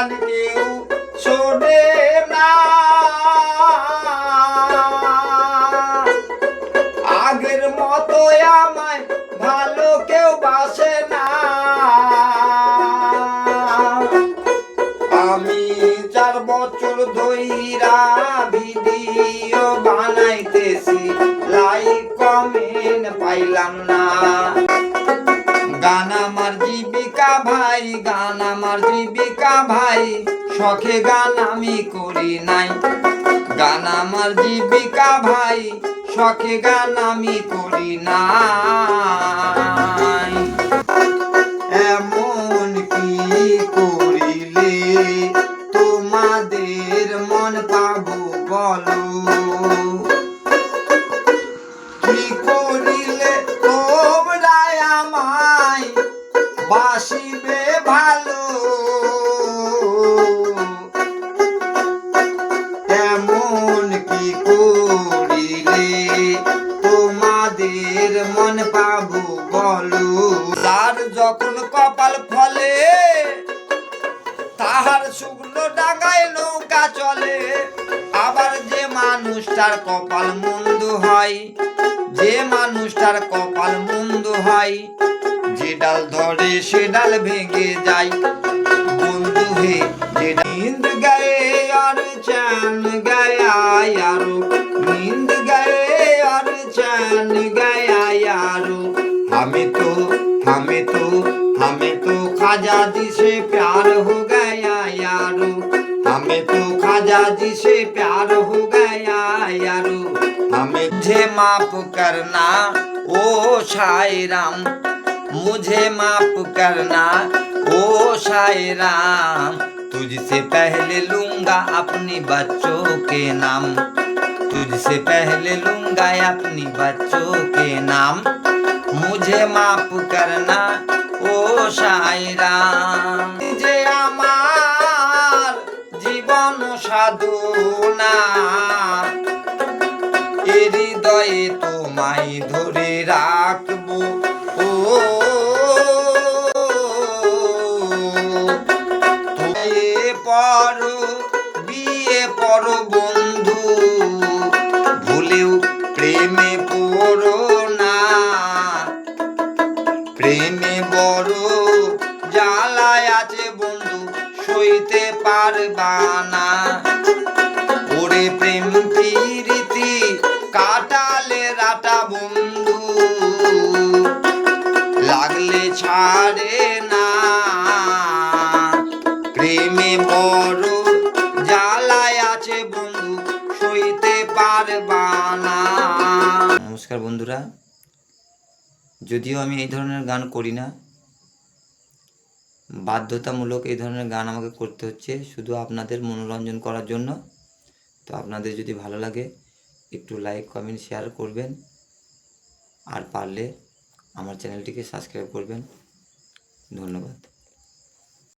গান কেউ শোনে না। আগের মতো আমায় ভালো কেউ বাসে না। আমি চার বছর ধইরা ভিডিও বানাইতেছি, লাইক, কমেন্ট পাইলাম না। গান আমার জীবিকা ভাই, গান আমার জীবিকা ভাই শখে গান আমি করি নাই। গান আমার জীবিকা ভাই, শখে গান আমি করি নাই। এমন কি করিলে? পড়িলে তোমাদের মন পাবো বলো। তার যখন কপাল ফলে, তাহার শুকনো ডাঙায় নৌকা চলে। আবার যে মানুষটার কপাল মন্দ হয়, যে মানুষটার কপাল মন্দ হয়, যে ডাল ধরে সে ডাল ভেঙে যায়। বন্ধু হে, যে নিন্দ গায়ে আর চান গায়ে আর गया यारो। हमें तो हमें तो हमें तो खाजा जी से प्यार हो गया यारो। हमें तो खाजा जी से प्यार हो गया यारो। हमें मुझे माफ़ करना, ओ शायराम। मुझे माफ़ करना, ओ शायराम। तुझसे पहले लूँगा अपनी बच्चों के नाम। तुझसे पहले लूंगा अपनी बच्चों के नाम मुझे माफ करना ও সাইরাম যে আমার জীবন সাধনা এ হৃদয়ে তোমায় ধরে রাখবো ও বিয়ে পড়ো বিয়ে পড়ো বন্ধু প্রেমে পড়ো না। প্রেমে বড় জ্বালায় আছে বন্ধু, সইতে পারবা না। ওরে প্রেম প্রীতি কাটালে রাটা বন্ধু। লাগলে ছাড়ে না। প্রেমে বড় জ্বালায় আছে বন্ধু, সইতে পারবা না। নমস্কার বন্ধুরা। যদিও আমি এই ধরনের গান করি না, বাধ্যতামূলক এই ধরনের গান আমাকে করতে হচ্ছে শুধু আপনাদের মনোরঞ্জন করার জন্য। তো আপনাদের যদি ভালো লাগে, একটু লাইক কমেন্ট শেয়ার করবেন। আর পারলে আমার চ্যানেলটিকে সাবস্ক্রাইব করবেন। ধন্যবাদ।